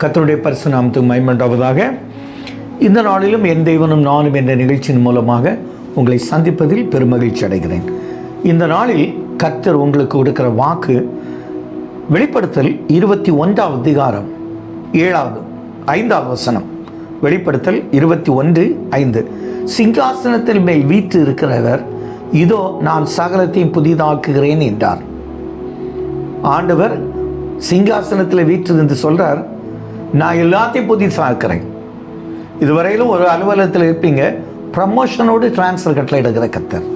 கத்தருடைய பரிசு நாமத்துக்கு மைமண்டாவதாக இந்த நாளிலும் என் தெய்வனும் நானும் என்ற நிகழ்ச்சியின் மூலமாக உங்களை சந்திப்பதில் பெருமகிழ்ச்சி அடைகிறேன். இந்த நாளில் கத்தர் உங்களுக்கு கொடுக்கிற வாக்கு வெளிப்படுத்தல் இருபத்தி ஒன்றாவது அதிகாரம் ஏழாவது ஐந்தாவது வசனம். வெளிப்படுத்தல் இருபத்தி ஒன்று ஐந்து. சிங்காசனத்தில் மேல் வீற்று இருக்கிறவர் இதோ நான் சகலத்தையும் புதிதாக்குகிறேன் என்றார். ஆண்டவர் சிங்காசனத்தில் வீற்றிருந்து சொல்கிறார் நான் எல்லாத்தையும் புதிதாக்குறேன் இதுவரையிலும் ஒரு அலுவலகத்தில் இருப்பீங்க ப்ரமோஷனோடு டிரான்ஸ்ஃபர் கட்டில் எடுக்கிற கத்தர்.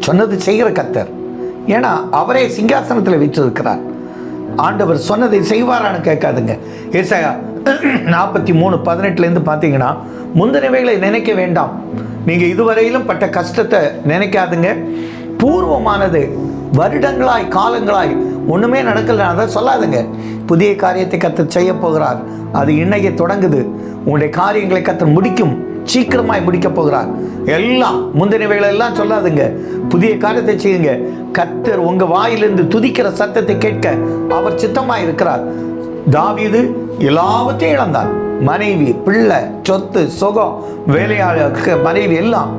சொன்னது செய்கிற கத்தர். ஏன்னா அவரே சிங்காசனத்தில் வீற்றிருக்கிறார். ஆண்டவர் சொன்னதை செய்வாரான்னு கேட்காதுங்க. ஏசாயா நாற்பத்தி மூணு பதினெட்டுலேருந்து பார்த்தீங்கன்னா முந்தினவைகளை நினைக்க வேண்டாம். நீங்கள் இதுவரையிலும் பட்ட கஷ்டத்தை நினைக்காதுங்க. பூர்வமானது வருடங்களாய் காலங்களாய் ஒன்றுமே நடக்கல அதை சொல்லாதுங்க. புதிய காரியத்தை கத்தர் செய்ய போகிறார். அது இன்னைக்கு தொடங்குது. உங்களுடைய காரியங்களை கத்தர் முடிக்கும் சீக்கிரமாய் முடிக்க போகிறார். எல்லாம் முந்தினவைகளை எல்லாம் சொல்லாதுங்க. புதிய காரியத்தை செய்யுங்க. கத்தர் உங்க வாயிலிருந்து துதிக்கிற சத்தத்தை கேட்க அவர் சித்தமாய் இருக்கிறார். தாவிது எல்லாவற்றையும் இழந்தார். மனைவி பிள்ளை சொத்து சுகம் வேலையாளர் மனைவி எல்லாம்.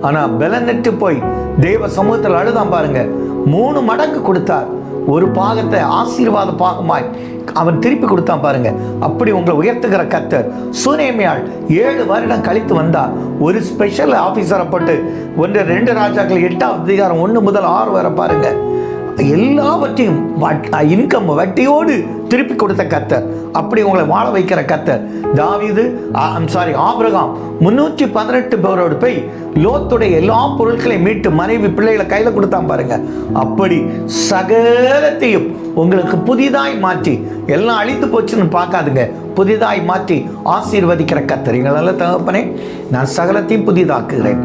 ஆனா பலனற்று போய் தேவ சமூகத்தில் அழுதான் பாருங்க. மூணு மடங்கு கொடுத்தார். ஒரு பாகத்தை ஆசீர்வாத பாகமாய் அவன் திருப்பி கொடுத்தான் பாருங்க. அப்படி உங்களை உயர்த்துகிற கத்தர் சுனேமியாள் ஏழு வருடம் கழித்து வந்தார். ஒரு ஸ்பெஷல் ஆஃபீஸரை போட்டு ஒன்று ரெண்டு ராஜாக்கள் எட்டாவது அதிகாரம் ஒன்று முதல் ஆறு வரை பாருங்கள் எல்லாவற்றையும் இன்கம் வட்டியோடு திருப்பி கொடுத்த கத்தர் அப்படி உங்களை வாழ வைக்கிற கத்தர் தாவிது சாரி ஆபிரகாம் முன்னூற்றி பதினெட்டு பேரோடு போய் லோத்துடைய எல்லா பொருட்களையும் மீட்டு மனைவி பிள்ளைகளை கையில் கொடுத்தான் பாருங்க. அப்படி சகலத்தையும் உங்களுக்கு புதிதாய் மாற்றி எல்லாம் அழித்து போச்சுன்னு பார்க்காதுங்க. புதிதாய் மாற்றி ஆசீர்வதிக்கிற கத்தர் எங்களால் தகப்பனே நான் சகலத்தையும் புதிதாக்குகிறேன்.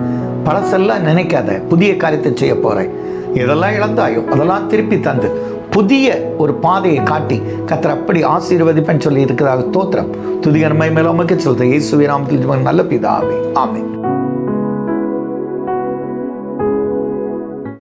பழசெல்லாம் நினைக்காத புதிய காரியத்தை செய்ய போகிறேன் இதெல்லாம் இழந்தாயோ அதெல்லாம் திருப்பி தந்து புதிய ஒரு பாதையை காட்டி கத்தர் அப்படி ஆசீர்வதிப்பேன்னு சொல்லி இருக்கிறதாக தோத்திரம் துதிகரமை மேல உமக்கு சொல்ற இயேசுவின் நல்ல பிதாவே. ஆமே